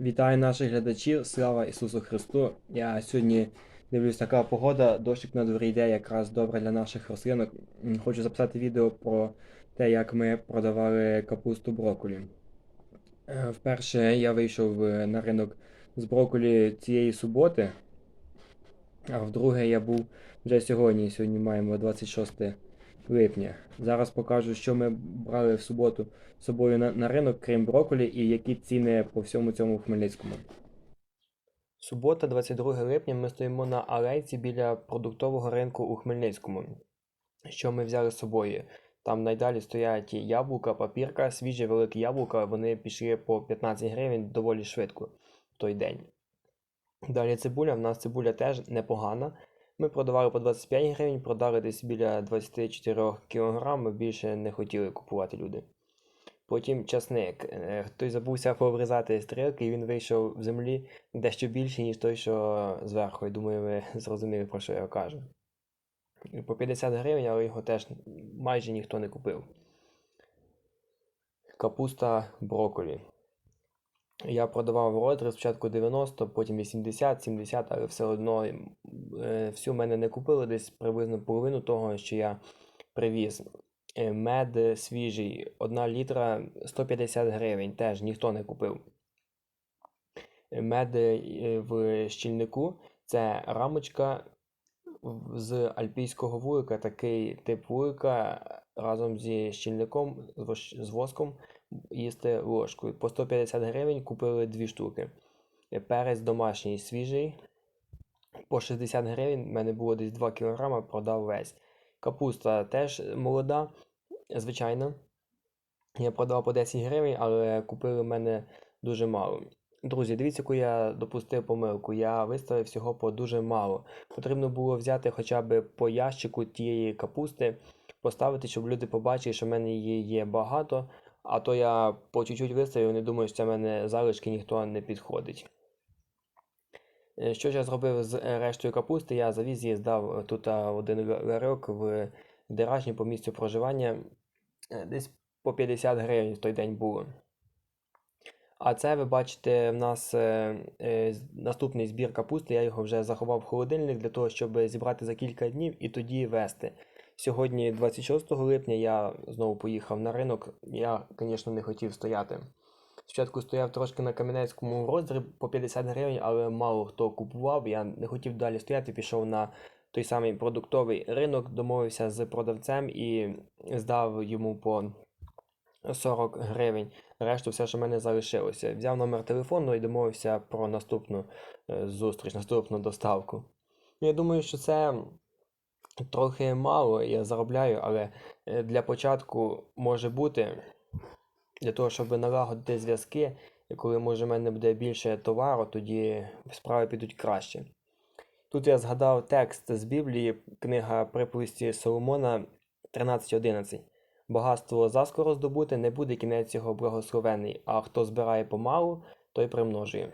Вітаю наших глядачів, слава Ісусу Христу. Я сьогодні дивлюсь, така погода, дощик на дворі йде якраз добре для наших рослинок. Хочу записати відео про те, як ми продавали капусту брокколі. Е, Вперше я вийшов е, на ринок з брокколі цієї суботи, а вдруге я був вже сьогодні. Сьогодні маємо 26 липня. Зараз покажу, що ми брали в суботу з собою на, на ринок, крім брокколі, і які ціни по всьому цьому Хмельницькому. Субота, 22 липня, ми стоїмо на алейці біля продуктового ринку у Хмельницькому. Що ми взяли з собою? Там найдалі стоять яблука, папірка, свіжі великі яблука, вони пішли по 15 гривень доволі швидко в той день. Далі цибуля, в нас цибуля теж непогана. Ми продавали по 25 гривень, продали десь біля 24 кг, більше не хотіли купувати люди. Потім часник. Е, Хтось забувся пообрізати стрілки, і він вийшов в землі дещо більший, ніж той, що зверху. Я думаю, ви зрозуміли, про що я кажу. По 50 гривень, але його теж майже ніхто не купив. Капуста брокколі. Я продавав в роздріб спочатку 90, потім 80, 70, але все одно всю мене не купили, десь приблизно половину того, що я привіз. Е, Мед свіжий, 1 літра 150 гривень, теж ніхто не купив. Е, Мед е, в щільнику це рамочка з альпійського вулика, такий тип вулика разом зі щільником з воском їсти ложкою. По 150 гривень купили дві штуки. Е, Перець домашній свіжий. По 60 гривень в мене було десь 2 кг, продав весь. Капуста теж молода, звичайно. Я продав по 10 гривень, але купили в мене дуже мало. Друзі, дивіться, яку я допустив помилку. Я виставив всього по дуже мало. Потрібно було взяти хоча б по ящику тієї капусти, поставити, щоб люди побачили, що в мене її є багато. А то я по чуть-чуть виставив, вони думають, що це в мене залишки ніхто не підходить. Е, Що ж я зробив з е, рештою капусти? Я завіз її, здав е, тут один ла- ларьок в Деражні по місцю проживання. Десь по 50 гривень в той день було. А це ви бачите, в нас наступний збір капусти. Я його вже заховав в холодильник для того, щоб зібрати за кілька днів і тоді вести. Сьогодні, 26 липня, я знову поїхав на ринок. Я, звісно, не хотів стояти. Спочатку стояв трошки на Кам'янецькому роздріб по 50 гривень, але мало хто купував. Я не хотів далі стояти, пішов на той самий продуктовий ринок, домовився з продавцем і здав йому по 40 гривень. Решту все, що в мене залишилося. Взяв номер телефону і домовився про наступну е, зустріч, наступну доставку. Я думаю, що це трохи мало, я заробляю, але е, для початку може бути, для того, щоб налагодити зв'язки, і коли може в мене буде більше товару, тоді справи підуть краще. Тут я згадав текст з Біблії, книга приповісті Соломона 13.11. Багатство заскоро здобути не буде кінець його благословений, а хто збирає помалу, той примножує.